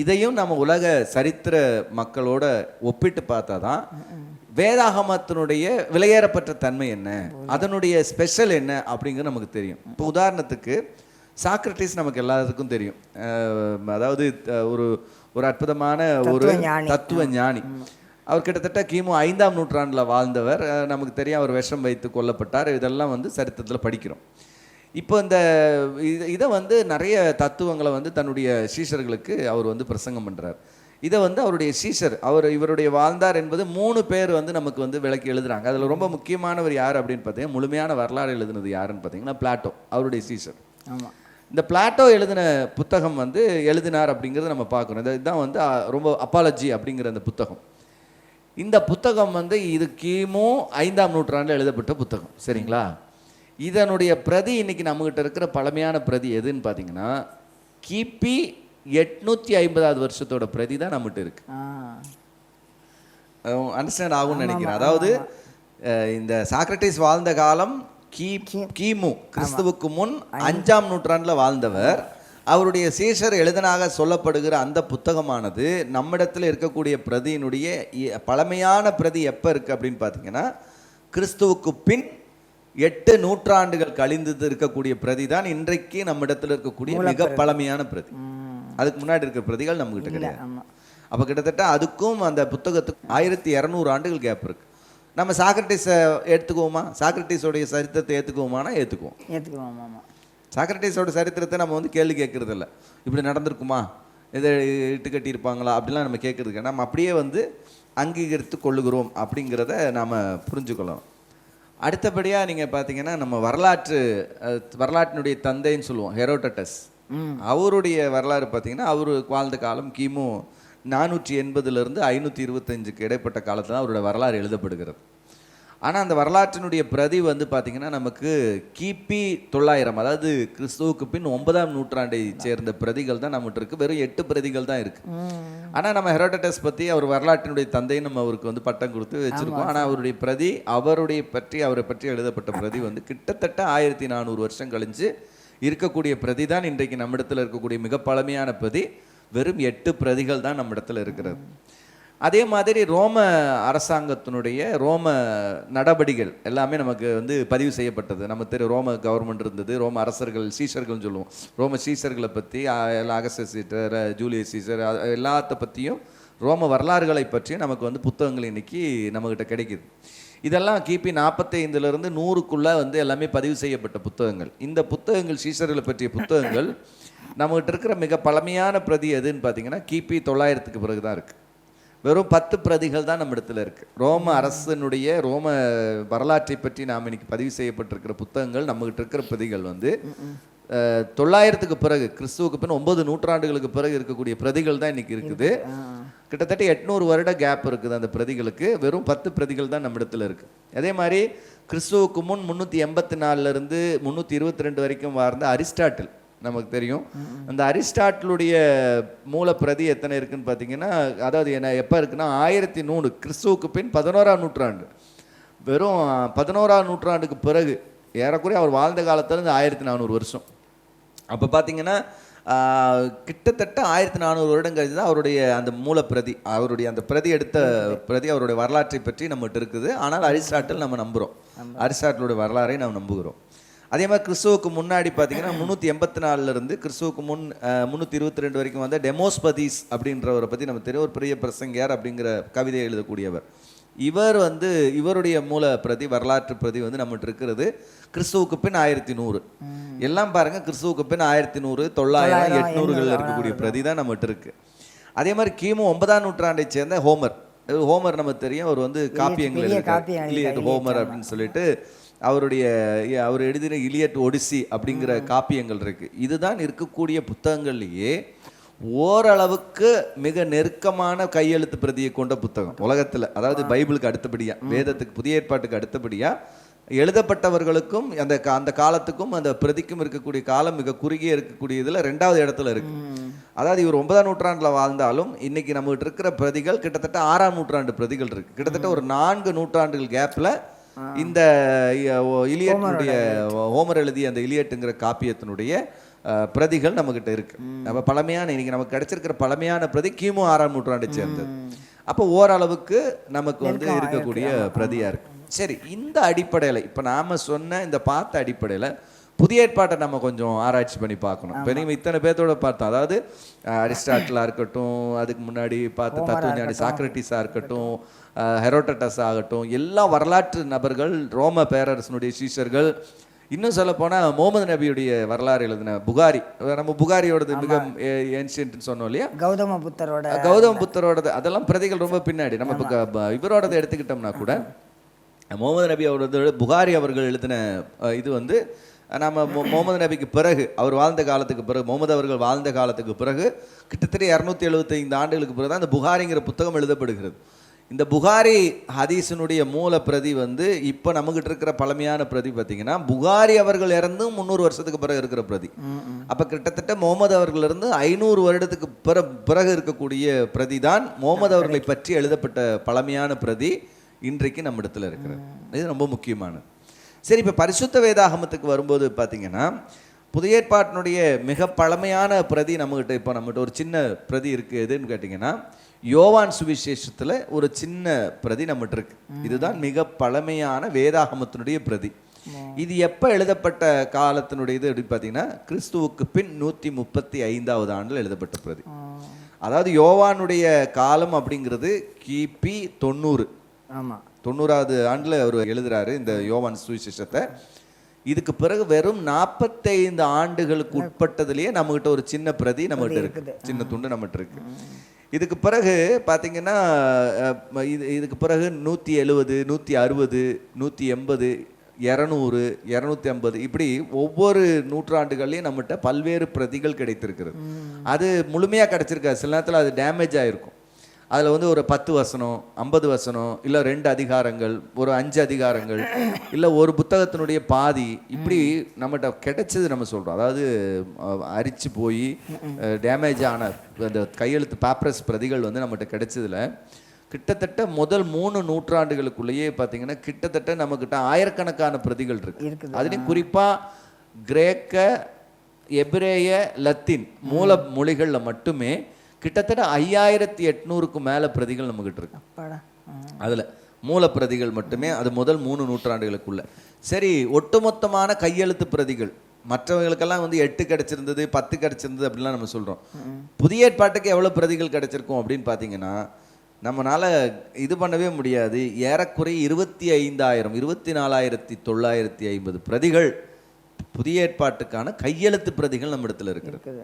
இதையும் நம்ம உலக சரித்திர மக்களோட ஒப்பிட்டு பார்த்தா தான் வேதாகமத்தினுடைய விலையேறப்பட்ட தன்மை என்ன? அதனுடைய ஸ்பெஷல் என்ன? அப்படிங்கிறது நமக்கு தெரியும். இப்போ உதாரணத்துக்கு சாக்ரட்டிஸ் நமக்கு எல்லாத்துக்கும் தெரியும். அதாவது ஒரு ஒரு அற்புதமான ஒரு தத்துவ ஞானி. அவர் கிட்டத்தட்ட கிமு ஐந்தாம் நூற்றாண்டுல வாழ்ந்தவர். நமக்கு தெரியும் அவர் விஷம் வைத்து கொல்லப்பட்டார். இதெல்லாம் வந்து சரித்திரத்தில் படிக்கிறோம். இப்போ இந்த இதை வந்து நிறைய தத்துவங்களை வந்து தன்னுடைய சீஷர்களுக்கு அவர் வந்து பிரசங்கம் பண்றார். இதை வந்து அவருடைய சீஷர் அவர் இவருடைய வாழ்ந்தார் என்பது மூணு பேர் வந்து நமக்கு வந்து விளக்கி எழுதுறாங்க. அதில் ரொம்ப முக்கியமானவர் யார் அப்படின்னு பார்த்தீங்கன்னா முழுமையான வரலாறு எழுதுனது யாருன்னு பார்த்தீங்கன்னா பிளாட்டோ அவருடைய சீஷர். ஆமாம் இந்த பிளாட்டோ எழுதின புத்தகம் வந்து எழுதினார் அப்படிங்கிறத நம்ம பார்க்குறோம் இது- இதுதான் வந்து ரொம்ப அப்பாலஜி அப்படிங்கிற அந்த புத்தகம். இந்த புத்தகம் வந்து இது கிமு ஐந்தாம் நூற்றாண்டில் எழுதப்பட்ட புத்தகம். சரிங்களா? இதனுடைய பிரதி இன்னைக்கு நம்மகிட்ட இருக்கிற பழமையான பிரதி எதுன்னு பார்த்தீங்கன்னா கிபி எட்நூற்றி ஐம்பதாவது வருஷத்தோட பிரதி தான் நம்மகிட்ட இருக்கு. அண்டர்ஸ்டாண்ட் ஆகும்னு நினைக்கிறேன். அதாவது இந்த சாக்ரட்டிஸ் வாழ்ந்த காலம் கி கிமு கிறிஸ்துவுக்கு முன் அஞ்சாம் நூற்றாண்டுல வாழ்ந்தவர். அவருடைய சீஷர் எழுதனாக சொல்லப்படுகிற அந்த புத்தகமானது நம்மிடத்தில் இருக்கக்கூடிய பிரதியினுடைய பழமையான பிரதி எப்போ இருக்கு அப்படின்னு பார்த்தீங்கன்னா கிறிஸ்துவுக்கு பின் எட்டு நூற்றாண்டுகள் கழிந்தது இருக்கக்கூடிய பிரதி தான் இன்றைக்கு நம்மிடத்தில் இருக்கக்கூடிய மிக பழமையான பிரதி. அதுக்கு முன்னாடி இருக்கிற பிரதிகள் நம்மகிட்ட கிடையாது. ஆமாம் அப்போ கிட்டத்தட்ட அதுக்கும் அந்த புத்தகத்துக்கும் ஆயிரத்தி இரநூறு ஆண்டுகள் கேப் இருக்கு. நம்ம சாக்ரட்டிஸை எடுத்துக்குவோமா? சாக்ரட்டிஸோடைய சரித்திரத்தை ஏற்றுக்குவோமானா ஏற்றுக்குவோம் ஏற்றுக்குவோம் ஆமாம் சாக்ரட்டிஸோட சரித்திரத்தை நம்ம வந்து கேள்வி கேட்கறது இல்ல இப்படி நடந்திருக்குமா? இதை இட்டு கட்டியிருப்பாங்களா? அப்படிலாம் நம்ம கேட்கறதுக்கு நம்ம அப்படியே வந்து அங்கீகரித்து கொள்ளுகிறோம் அப்படிங்கிறத நாம் புரிஞ்சுக்கொள்ளணும். அடுத்தபடியாக நீங்கள் பார்த்தீங்கன்னா நம்ம வரலாற்று வரலாற்றினுடைய தந்தைன்னு சொல்லுவோம் ஹெரோட்டட்டஸ் அவருடைய வரலாறு பார்த்தீங்கன்னா அவர் வாழ்ந்த காலம் கிமு நானூற்றி எண்பதுலேருந்து ஐநூற்றி இருபத்தஞ்சுக்கு இடைப்பட்ட காலத்தில் அவரோட வரலாறு எழுதப்படுகிறது. ஆனால் அந்த வரலாற்றினுடைய பிரதி வந்து பார்த்தீங்கன்னா நமக்கு கிபி தொள்ளாயிரம் அதாவது கிறிஸ்துவுக்கு பின் ஒன்பதாம் நூற்றாண்டை சேர்ந்த பிரதிகள் தான் நம்மகிட்ட இருக்கு. வெறும் எட்டு பிரதிகள் தான் இருக்கு. ஆனால் நம்ம ஹெரோடட்டஸ் பற்றி அவர் வரலாற்றினுடைய தந்தை நம்ம அவருக்கு வந்து பட்டம் கொடுத்து வச்சிருக்கோம். ஆனால் அவருடைய பிரதி அவருடைய பற்றி அவரை பற்றி எழுதப்பட்ட பிரதி வந்து கிட்டத்தட்ட ஆயிரத்தி நானூறு வருஷம் கழிஞ்சு இருக்கக்கூடிய பிரதி தான் இன்றைக்கு நம்மிடத்தில் இருக்கக்கூடிய மிக பழமையான பிரதி. வெறும் எட்டு பிரதிகள் தான் நம்மிடத்தில் இருக்கிறது. அதே மாதிரி ரோம அரசாங்கத்தினுடைய ரோம நடபடிகள் எல்லாமே நமக்கு வந்து பதிவு செய்யப்பட்டது. நம்ம தெரு ரோம கவர்மெண்ட் இருந்தது. ரோம அரசர்கள் சீசர்கள்னு சொல்லுவோம். ரோம சீசர்களை பற்றி அகஸ்ட சீசர் ஜூலியஸ் சீசர் எல்லாத்த பற்றியும் ரோம வரலாறுகளை பற்றியும் நமக்கு வந்து புத்தகங்கள் இன்னைக்கு நம்மக்கிட்ட கிடைக்குது. இதெல்லாம் கிபி நாற்பத்தைந்துலேருந்து நூறுக்குள்ளே வந்து எல்லாமே பதிவு செய்யப்பட்ட புத்தகங்கள். இந்த புத்தகங்கள் சீசர்களை பற்றிய புத்தகங்கள் நம்மகிட்ட இருக்கிற மிக பழமையான பிரதி எதுன்னு பார்த்தீங்கன்னா கிபி தொள்ளாயிரத்துக்கு பிறகு தான் இருக்குது வெறும் பத்து பிரதிகள் தான் நம்ம இடத்துல இருக்கு. ரோம அரசனுடைய ரோம வரலாற்றை பற்றி நாம் இன்னைக்கு பதிவு செய்யப்பட்டிருக்கிற புத்தகங்கள் நம்மகிட்ட இருக்கிற பிரதிகள் வந்து தொள்ளாயிரத்துக்கு பிறகு கிறிஸ்துவுக்கு பின் ஒன்பது நூற்றாண்டுகளுக்கு பிறகு இருக்கக்கூடிய பிரதிகள் தான் இன்னைக்கு இருக்குது. கிட்டத்தட்ட எட்நூறு வருட கேப் இருக்குது அந்த பிரதிகளுக்கு. வெறும் பத்து பிரதிகள் தான் நம்ம இடத்துல இருக்கு. அதே மாதிரி கிறிஸ்துவுக்கு முன் முந்நூற்றி எண்பத்தி நாலுலேருந்து முந்நூற்றி இருபத்தி ரெண்டு வரைக்கும் வாழ்ந்த அரிஸ்டாட்டில் நமக்கு தெரியும். அந்த அரிஸ்டாட்டிலுடைய மூலப்பிரதி எத்தனை இருக்குன்னு பார்த்தீங்கன்னா அதாவது என்ன எப்போ இருக்குன்னா ஆயிரத்தி நூறு கிறிஸ்துவுக்கு பின் பதினோராம் நூற்றாண்டு. வெறும் பதினோராம் நூற்றாண்டுக்கு பிறகு ஏறக்குறைய அவர் வாழ்ந்த காலத்துலேருந்து ஆயிரத்தி நானூறு வருஷம். அப்போ பார்த்தீங்கன்னா கிட்டத்தட்ட ஆயிரத்தி நானூறு வருடம் கழிச்சு தான் அவருடைய அந்த மூலப்பிரதி அவருடைய அந்த பிரதி எடுத்த பிரதி அவருடைய வரலாற்றை பற்றி நம்மகிட்ட இருக்குது. ஆனால் அரிஸ்டாட்டில் நம்ம நம்புகிறோம் அரிஸ்டாட்டிலுடைய வரலாறை நாம் நம்புகிறோம். அதே மாதிரி கிறிஸ்துவுக்கு முன்னாடி பார்த்தீங்கன்னா முந்நூற்றி எண்பத்தி நாலுலேருந்து கிறிஸ்துவுக்கு முன் முந்நூற்றி இருபத்தி ரெண்டு வரைக்கும் வந்த டெமோஸ்பதீஸ் அப்படின்றவரை பற்றி நம்ம தெரியும். ஒரு பெரிய பிரசங்கியார் அப்படிங்கிற கவிதை எழுதக்கூடியவர். இவர் வந்து இவருடைய மூல பிரதி வரலாற்று பிரதி வந்து நம்மகிட்ட இருக்கிறது கிறிஸ்துவுக்கு பின் ஆயிரத்தி நூறு. எல்லாம் பாருங்க கிறிஸ்துவுக்கு பின் ஆயிரத்தி நூறு தொள்ளாயிரம் தொள்ளாயிரம், எட்நூறுகள் எண்ணூறு, இருக்கக்கூடிய பிரதி தான் நம்மகிட்ட இருக்கு. அதே மாதிரி கிமு ஒன்பதாம் நூற்றாண்டை சேர்ந்த ஹோமர். ஹோமர் நமக்கு தெரியும் அவர் வந்து காப்பியங்கள் ஹோமர் அப்படின்னு சொல்லிட்டு அவருடைய அவர் எழுதின இலியட் ஒடிசி அப்படிங்கிற காப்பியங்கள் இருக்கு. இதுதான் இருக்கக்கூடிய புத்தகங்கள்லயே ஓரளவுக்கு மிக நெருக்கமான கையெழுத்து பிரதியை கொண்ட புத்தகம் உலகத்துல. அதாவது பைபிளுக்கு அடுத்தபடியா வேதத்துக்கு புதிய ஏற்பாட்டுக்கு அடுத்தபடியா எழுதப்பட்டவர்களுக்கும் அந்த அந்த காலத்துக்கும் அந்த பிரதிக்கும் இருக்கக்கூடிய காலம் மிக குறுகிய இருக்கக்கூடிய இதுல ரெண்டாவது இடத்துல இருக்கு. அதாவது இவர் ஒன்பதாம் நூற்றாண்டுல வாழ்ந்தாலும் இன்னைக்கு நம்மகிட்ட இருக்கிற பிரதிகள் கிட்டத்தட்ட ஆறாம் நூற்றாண்டு பிரதிகள் இருக்கு. கிட்டத்தட்ட ஒரு நான்கு நூற்றாண்டுகள் கேப்ல இந்த இலியட்டினுடைய ஹோமர் எழுதிய அந்த இலியட்டுங்கிற காப்பியத்தினுடைய பிரதிகள் நம்மகிட்ட இருக்கு. அப்ப பழமையான இன்னைக்கு நமக்கு கிடைச்சிருக்கிற பழமையான பிரதி கிமு ஆறாம் நூற்றாண்டை சேர்ந்தது. அப்போ ஓரளவுக்கு நமக்கு வந்து இருக்கக்கூடிய பிரதியா இருக்கு. சரி இந்த அடிப்படையில இப்ப நாம சொன்ன இந்த பார்த்த அடிப்படையில புதிய ஏற்பாட்டை நம்ம கொஞ்சம் ஆராய்ச்சி பண்ணி பார்க்கணும். இப்போ நீங்கள் இத்தனை பேர்த்தோட பார்த்தோம். அதாவது அஹ், அரிஸ்டாட்டிலா இருக்கட்டும் அதுக்கு முன்னாடி பார்த்த தத்துவஞானி சாக்ரட்டிஸா இருக்கட்டும் அஹ், ஹெரோடட்டஸ் ஆகட்டும் எல்லா வரலாற்று நபர்கள் ரோம பேரரசனுடைய சீஷர்கள் இன்னும் சொல்ல போனா முகமது நபியுடைய வரலாறு எழுதின புகாரி. நம்ம புகாரியோடது மிக ஏன்ஷியன்ட்னு சொன்னோம் இல்லையா? கௌதம புத்தரோட கௌதம புத்தரோடது அதெல்லாம் பிரதிகள் ரொம்ப பின்னாடி. நம்ம இப்போ இவரோடது எடுத்துக்கிட்டோம்னா கூட முகமது நபி அவரது புகாரி அவர்கள் எழுதின இது வந்து நம்ம முகமது நபிக்கு பிறகு அவர் வாழ்ந்த காலத்துக்கு பிறகு முகமது அவர்கள் வாழ்ந்த காலத்துக்கு பிறகு கிட்டத்தட்ட இரநூத்தி எழுபத்தைந்து ஆண்டுகளுக்கு பிறகு தான் இந்த புகாரிங்கிற புத்தகம் எழுதப்படுகிறது. இந்த புகாரி ஹதீஸினுடைய மூல பிரதி வந்து இப்போ நம்மகிட்ட இருக்கிற பழமையான பிரதி பார்த்தீங்கன்னா புகாரி அவர்கள் இறந்து முந்நூறு வருஷத்துக்கு பிறகு இருக்கிற பிரதி. அப்போ கிட்டத்தட்ட முகமது அவர்கள் இருந்து ஐநூறு வருடத்துக்கு பிற பிறகு இருக்கக்கூடிய பிரதி தான் முகமது அவர்களை பற்றி எழுதப்பட்ட பழமையான பிரதி இன்றைக்கு நம்ம இடத்துல இருக்கிறது இது ரொம்ப முக்கியமானது. சரி இப்போ பரிசுத்த வேதாகமத்துக்கு வரும்போது பார்த்தீங்கன்னா புதிய ஏற்பாட்டினுடைய மிக பழமையான பிரதி நம்மகிட்ட இப்போ நம்மகிட்ட ஒரு சின்ன பிரதி இருக்குது எதுன்னு கேட்டிங்கன்னா யோவான் சுவிசேஷத்தில் ஒரு சின்ன பிரதி நம்மகிட்ட இருக்கு. இதுதான் மிக பழமையான வேதாகமத்தினுடைய பிரதி. இது எப்போ எழுதப்பட்ட காலத்தினுடைய இது எப்படி பார்த்தீங்கன்னா கிறிஸ்துவுக்கு பின் நூற்றி முப்பத்தி ஐந்தாவது ஆண்டில் எழுதப்பட்ட பிரதி. அதாவது யோவானுடைய காலம் அப்படிங்கிறது கிபி தொண்ணூறு. ஆமா. தொண்ணூறாவது ஆண்டில் அவர் எழுதுறாரு இந்த யோவான் சுவிசேஷத்தை. இதுக்கு பிறகு வெறும் நாற்பத்தைந்து ஆண்டுகளுக்கு உட்பட்டதுலயே நம்மகிட்ட ஒரு சின்ன பிரதி நம்மகிட்ட இருக்கு. சின்ன துண்டு நம்மகிட்ட இருக்கு. இதுக்கு பிறகு பார்த்தீங்கன்னா இது இதுக்கு பிறகு நூற்றி எழுவது நூற்றி அறுபது நூற்றி எண்பது இரநூறு இரநூத்தி ஐம்பது இப்படி ஒவ்வொரு நூற்றாண்டுகள்லையும் நம்மகிட்ட பல்வேறு பிரதிகள் கிடைத்திருக்கிறது. அது முழுமையாக கிடைச்சிருக்காது. சில நேரத்தில் அது டேமேஜ் ஆகிருக்கும் அதில் வந்து ஒரு பத்து வசனம் ஐம்பது வசனம் இல்லை ரெண்டு அதிகாரங்கள் ஒரு அஞ்சு அதிகாரங்கள் இல்லை ஒரு புத்தகத்தினுடைய பாதி இப்படி நம்மகிட்ட கிடைச்சது நம்ம சொல்கிறோம் அதாவது அரிச்சு போய் டேமேஜ் ஆன அந்த கையெழுத்து பேப்பரஸ் பிரதிகள் வந்து நம்மகிட்ட கிடைச்சதுல கிட்டத்தட்ட முதல் மூணு நூற்றாண்டுகளுக்குள்ளேயே பார்த்தீங்கன்னா கிட்டத்தட்ட நம்மக்கிட்ட ஆயிரக்கணக்கான பிரதிகள் இருக்கு. அதுலேயும் குறிப்பாக கிரேக்க எபிரேய லத்தீன் மூல மொழிகளில் மட்டுமே கிட்டத்தட்ட ஐயாயிரத்தி எட்நூறுக்கும் மேலே பிரதிகள் நம்மக்கிட்ட இருக்கு. அதில் மூலப்பிரதிகள் மட்டுமே அது முதல் மூணு நூற்றாண்டுகளுக்குள்ள. சரி ஒட்டுமொத்தமான கையெழுத்து பிரதிகள். மற்றவங்களுக்கெல்லாம் வந்து எட்டு கிடைச்சிருந்தது பத்து கிடைச்சிருந்தது அப்படிலாம் நம்ம சொல்கிறோம் புதிய ஏற்பாட்டுக்கு எவ்வளோ பிரதிகள் கிடைச்சிருக்கும் அப்படின்னு பார்த்தீங்கன்னா நம்மனால இது பண்ணவே முடியாது. ஏறக்குறைய இருபத்தி ஐந்தாயிரம் இருபத்தி நாலாயிரத்தி தொள்ளாயிரத்தி ஐம்பது பிரதிகள் புதிய ஏற்பாட்டுக்கான கையெழுத்து பிரதிகள் நம்ம இடத்துல இருக்கிறது.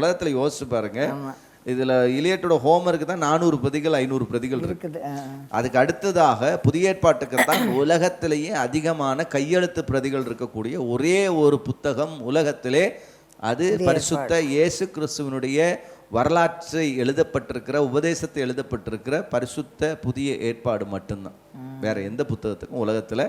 உலகத்துல யோசிச்சு பாருங்க. ஆமா. இதுல இலியட்டோட ஹோம்ஒர்க்கு தான் நானூறு பிரதிகள் ஐநூறு பிரதிகள் இருக்கு. இருக்குது. அதுக்கு அடுத்ததாக புதிய ஏற்பாட்டுக்கு தான் உலகத்திலேயே அதிகமான கையெழுத்து பிரதிகள் இருக்கக்கூடிய ஒரே ஒரு புத்தகம் உலகத்திலே அது பரிசுத்த இயேசு கிறிஸ்துவனுடைய வரலாற்றை எழுதப்பட்டிருக்கிற உபதேசத்தை எழுதப்பட்டிருக்கிற பரிசுத்த புதிய ஏற்பாடு மட்டும்தான். வேற எந்த புத்தகத்துக்கும் உலகத்துல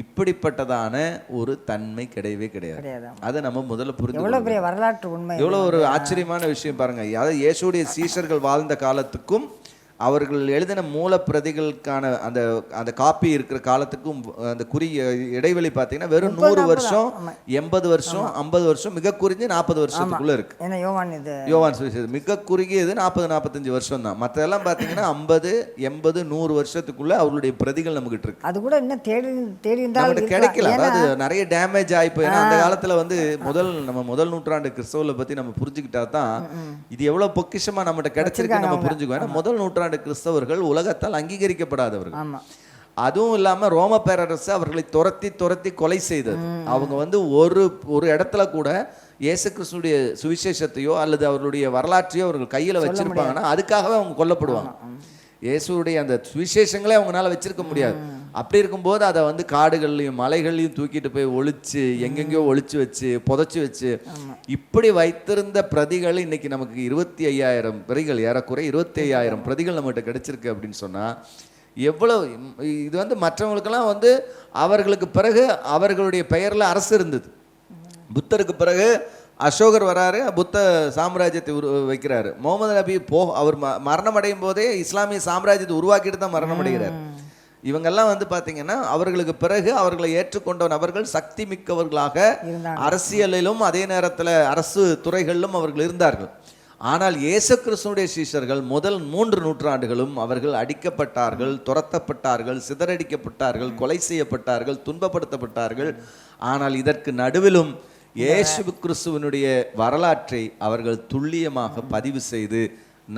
இப்படிப்பட்டதான ஒரு தன்மை கிடையவே கிடையாது. அதை நம்ம முதல்ல புரிந்து எவ்வளவு பெரிய வரலாற்று உண்மை எவ்வளோ ஒரு ஆச்சரியமான விஷயம் பாருங்க. அதாவது இயேசுடைய சீஷர்கள் வாழ்ந்த காலத்துக்கும் அவர்கள் எழுதின மூல பிரதிகளுக்கான அந்த அந்த காப்பி இருக்கிற காலத்துக்கும் அந்த குறி இடைவெளி பார்த்தீங்கன்னா வெறும் நூறு வருஷம் எண்பது வருஷம் ஐம்பது வருஷம் மிக குறைஞ்சு நாற்பது வருஷத்துக்குள்ள இருக்கு. ஏன்னா யோவான் இது யோவான் சுவிசேஷம் மிக குறுகியது நாற்பது நாற்பத்தஞ்சு வருஷம் தான். மற்றதெல்லாம் பார்த்தீங்கன்னா ஐம்பது எண்பது நூறு வருஷத்துக்குள்ள அவர்களுடைய பிரதிகள் நம்மகிட்ட இருக்கு. அது கூட இன்னும் தேடி தேடி கிடைக்கல. அதாவது நிறைய டேமேஜ் ஆயிப்போ ஏன்னா அந்த காலத்துல வந்து முதல் நம்ம முதல் நூற்றாண்டு கிறிஸ்தவங்களை பத்தி நம்ம புரிஞ்சுக்கிட்டா தான் இது எவ்வளவு பொக்கிஷமா நம்மகிட்ட கிடைச்சிருக்கு நம்ம புரிஞ்சுக்குவோம். ஏன்னா முதல் நூற்றாண்டு கிறிஸ்தவர்கள் உலகத்தால் அங்கீகரிக்கப்படாதவர்கள். அதுவும் இல்லாம ரோம பேரரசு அவர்களை துரத்தி துரத்தி கொலை செய்தது. அவங்க வந்து ஒரு ஒரு இடத்துல கூட இயேசு கிறிஸ்துடைய சுவிசேஷத்தையோ அல்லது அவர்களுடைய வரலாற்றையோ அவர்கள் கையில வச்சிருப்பாங்கன்னா அதுக்காகவே அவங்க கொல்லப்படுவாங்க. இயேசுடைய அந்த சுவிசேஷங்களே அவங்களால வச்சிருக்க முடியாது. அப்படி இருக்கும்போது அதை வந்து காடுகள்லையும் மலைகள்லையும் தூக்கிட்டு போய் ஒளிச்சு எங்கெங்கேயோ ஒளிச்சு வச்சு புதைச்சு வச்சு இப்படி வைத்திருந்த பிரதிகள் இன்னைக்கு நமக்கு இருபத்தி ஐயாயிரம் பிரதிகள் ஏறக்குறைய இருபத்தி ஐயாயிரம் பிரதிகள் நம்மகிட்ட கிடைச்சிருக்கு அப்படின்னு சொன்னா எவ்வளவு இது வந்து மற்றவங்களுக்கெல்லாம் வந்து அவர்களுக்கு பிறகு அவர்களுடைய பெயர்ல அரசு இருந்தது. புத்தருக்கு பிறகு அசோகர் வராரு புத்த சாம்ராஜ்யத்தை உரு வைக்கிறாரு. முகமது நபி போ அவர் ம- மரணம் அடையும் போதே இஸ்லாமிய சாம்ராஜ்யத்தை உருவாக்கிட்டு தான் மரணம் அடைகிறார். இவங்கெல்லாம் வந்து பாத்தீங்கன்னா அவர்களுக்கு பிறகு அவர்களை ஏற்றுக்கொண்ட நபர்கள் சக்தி மிக்கவர்களாக. அரசியலிலும் அதே நேரத்துல அரசு துறைகளிலும் அவர்கள் இருந்தார்கள். ஆனால் இயேசு கிறிஸ்துனுடைய சீஷர்கள் முதல் மூன்று நூற்றாண்டுகளும் அவர்கள் அடிக்கப்பட்டார்கள் துரத்தப்பட்டார்கள் சிதறடிக்கப்பட்டார்கள் கொலை செய்யப்பட்டார்கள் துன்பப்படுத்தப்பட்டார்கள். ஆனால் இதற்கு நடுவிலும் இயேசு கிறிஸ்துவனுடைய வரலாற்றை அவர்கள் துல்லியமாக பதிவு செய்து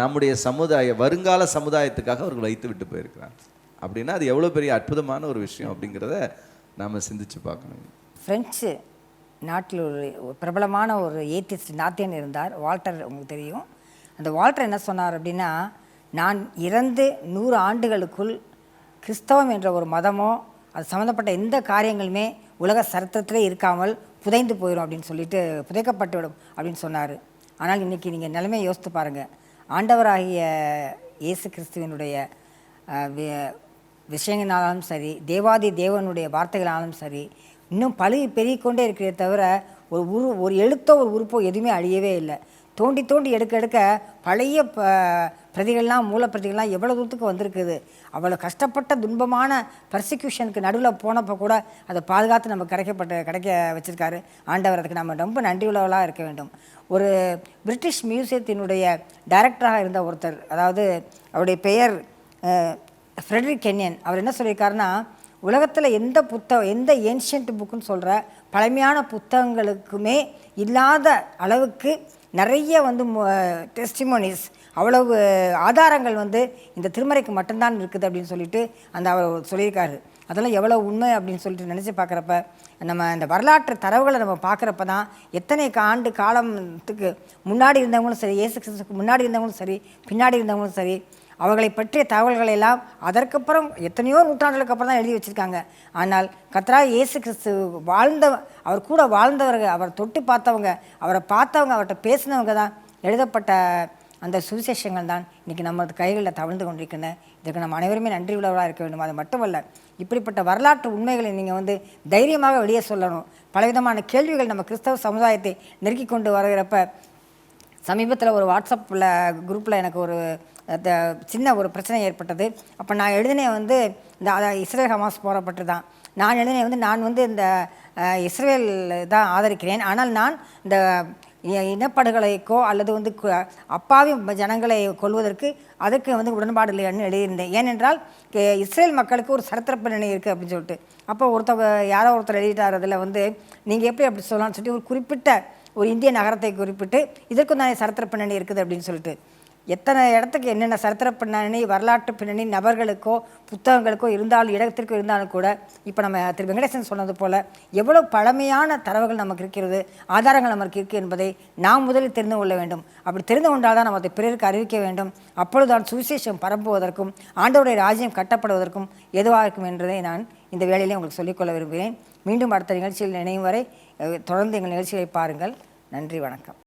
நம்முடைய சமுதாய வருங்கால சமுதாயத்துக்காக அவர்கள் வைத்து விட்டு போயிருக்கிறார். அப்படின்னா அது எவ்வளவு பெரிய அற்புதமான ஒரு விஷயம் அப்படிங்கிறத நாம சிந்திச்சு பார்க்கணும். ஃப்ரெஞ்சு நாட்டில் ஒரு ஒரு பிரபலமான ஒரு ஏத்திஸ்ட் நாத்தியன் இருந்தார். வால்டர் உங்களுக்கு தெரியும். அந்த வால்டர் என்ன சொன்னார் அப்படின்னா நான் இறந்து நூறு ஆண்டுகளுக்குள் கிறிஸ்தவம் என்ற ஒரு மதமோ அது சம்மந்தப்பட்ட எந்த காரியங்களுமே உலக சரித்திரத்திலே இருக்காமல் புதைந்து போயிடும் அப்படின்னு சொல்லிட்டு புதைக்கப்பட்டு விடும் அப்படின்னு சொன்னார். ஆனால் இன்றைக்கி நீங்கள் நிலைமையை யோசித்து பாருங்கள் ஆண்டவராகிய இயேசு கிறிஸ்துவனுடைய விஷயங்களாலும் சரி தேவாதி தேவனுடைய வார்த்தைகளாலும் சரி இன்னும் பழுகி பெருகிக்கொண்டே இருக்கிறதே தவிர ஒரு உரு ஒரு எழுத்தோ ஒரு உறுப்போ எதுவுமே அழியவே இல்லை. தோண்டி தோண்டி எடுக்க எடுக்க பழைய ப பிரதிகள்லாம் மூலப்பிரதிகள்லாம் எவ்வளோ தூரத்துக்கு வந்திருக்குது? அவ்வளோ கஷ்டப்பட்ட துன்பமான பர்சிக்யூஷனுக்கு நடுவில் போனப்போ கூட அதை பாதுகாத்து நம்ம கிடைக்கப்பட்ட கிடைக்க வச்சுருக்காரு. ஆண்டவர் அதுக்கு நம்ம ரொம்ப நன்றியுள்ளவளாக இருக்க வேண்டும். ஒரு பிரிட்டிஷ் மியூசியத்தினுடைய டைரக்டராக இருந்த ஒருத்தர் அதாவது அவருடைய பெயர் ஃப்ரெட்ரிக் கென்யன் அவர் என்ன சொல்லியிருக்காருன்னா உலகத்தில் எந்த புத்தகம் எந்த ஏன்ஷியன்ட் புக்குன்னு சொல்கிற பழமையான புத்தகங்களுக்குமே இல்லாத அளவுக்கு நிறைய வந்து டெஸ்டிமோனிஸ் அவ்வளவு ஆதாரங்கள் வந்து இந்த திருமறைக்கு மட்டும்தான் இருக்குது அப்படின்னு சொல்லிட்டு அந்த அவர் சொல்லியிருக்காரு. அதெல்லாம் எவ்வளோ உண்மை அப்படின்னு சொல்லிட்டு நினச்சி பார்க்குறப்ப நம்ம இந்த வரலாற்று தரவுகளை நம்ம பார்க்குறப்ப தான் எத்தனை ஆண்டு காலத்துக்கு முன்னாடி இருந்தவங்களும் சரி ஏசு கிறிஸ்துக்கு முன்னாடி இருந்தவங்களும் சரி பின்னாடி இருந்தவங்களும் சரி அவர்களை பற்றிய தகவல்களை எல்லாம் அதற்கப்புறம் எத்தனையோ நூற்றாண்டுகளுக்கு அப்புறம் தான் எழுதி வச்சுருக்காங்க. ஆனால் கத்ரா இயேசு கிறிஸ்து வாழ்ந்த அவர் கூட வாழ்ந்தவர்கள் அவர் தொட்டு பார்த்தவங்க அவரை பார்த்தவங்க அவர்கிட்ட பேசினவங்க தான் எழுதப்பட்ட அந்த சுவிசேஷங்கள் தான் இன்றைக்கி நமது கைகளில் தவழ்ந்து கொண்டிருக்கின்றன. இதற்கு நம்ம அனைவருமே நன்றி உள்ளவராக இருக்க வேண்டும். அது மட்டுமல்ல இப்படிப்பட்ட வரலாற்று உண்மைகளை நீங்கள் வந்து தைரியமாக வெளியே சொல்லணும். பலவிதமான கேள்விகள் நம்ம கிறிஸ்தவ சமுதாயத்தை நெருக்கி கொண்டு வருகிறப்ப சமீபத்தில் ஒரு வாட்ஸ்அப்பில் குரூப்பில் எனக்கு ஒரு சின்ன ஒரு பிரச்சனை ஏற்பட்டது. அப்போ நான் எழுதினேன் வந்து இந்த இஸ்ரேல் ஹமாஸ் போராப்பட்டு தான் நான் எழுதினேன் வந்து நான் வந்து இந்த இஸ்ரேல் தான் ஆதரிக்கிறேன். ஆனால் நான் இந்த இ- இனப்படுகொலைக்கோ அல்லது வந்து கு- அப்பாவி ஜனங்களை கொல்வதற்கு அதுக்கு வந்து உடன்பாடு இல்லைன்னு எழுதியிருந்தேன். ஏனென்றால் இஸ்ரேல் மக்களுக்கு ஒரு சரித்திர பின்னணி இருக்குது அப்படின்னு சொல்லிட்டு. அப்போ ஒருத்தவங்க யாரோ ஒருத்தர் எழுதிட்டார். அதில் வந்து நீங்கள் எப்படி அப்படி சொல்லலாம்னு சொல்லிட்டு ஒரு குறிப்பிட்ட ஒரு இந்திய நகரத்தை குறிப்பிட்டு இதற்கும் தானே சரித்திர பின்னணி இருக்குது அப்படின்னு சொல்லிட்டு. எத்தனை இடத்துக்கு என்னென்ன சரித்திர பின்னணி வரலாற்று பின்னணி நபர்களுக்கோ புத்தகங்களுக்கோ இருந்தாலும் இடத்திற்கோ இருந்தாலும் கூட இப்போ நம்ம திரு வெங்கடேசன் சொன்னது போல் எவ்வளோ பழமையான தரவுகள் நமக்கு இருக்கிறது ஆதாரங்கள் நமக்கு இருக்குது என்பதை நாம் முதலில் தெரிந்து கொள்ள வேண்டும். அப்படி தெரிந்து கொண்டால் தான் நம்ம அதை பிறருக்கு அறிவிக்க வேண்டும். அப்பொழுதுதான் சுவிசேஷம் பரப்புவதற்கும் ஆண்டோடைய ராஜ்யம் கட்டப்படுவதற்கும் எதுவாக இருக்கும் என்றதை நான் இந்த வேலையிலே உங்களுக்கு சொல்லிக்கொள்ள விரும்புகிறேன். மீண்டும் அடுத்த நிகழ்ச்சியில் நினைவு வரை தொடர்ந்து எங்கள் நிகழ்ச்சிகளை பாருங்கள். நன்றி வணக்கம்.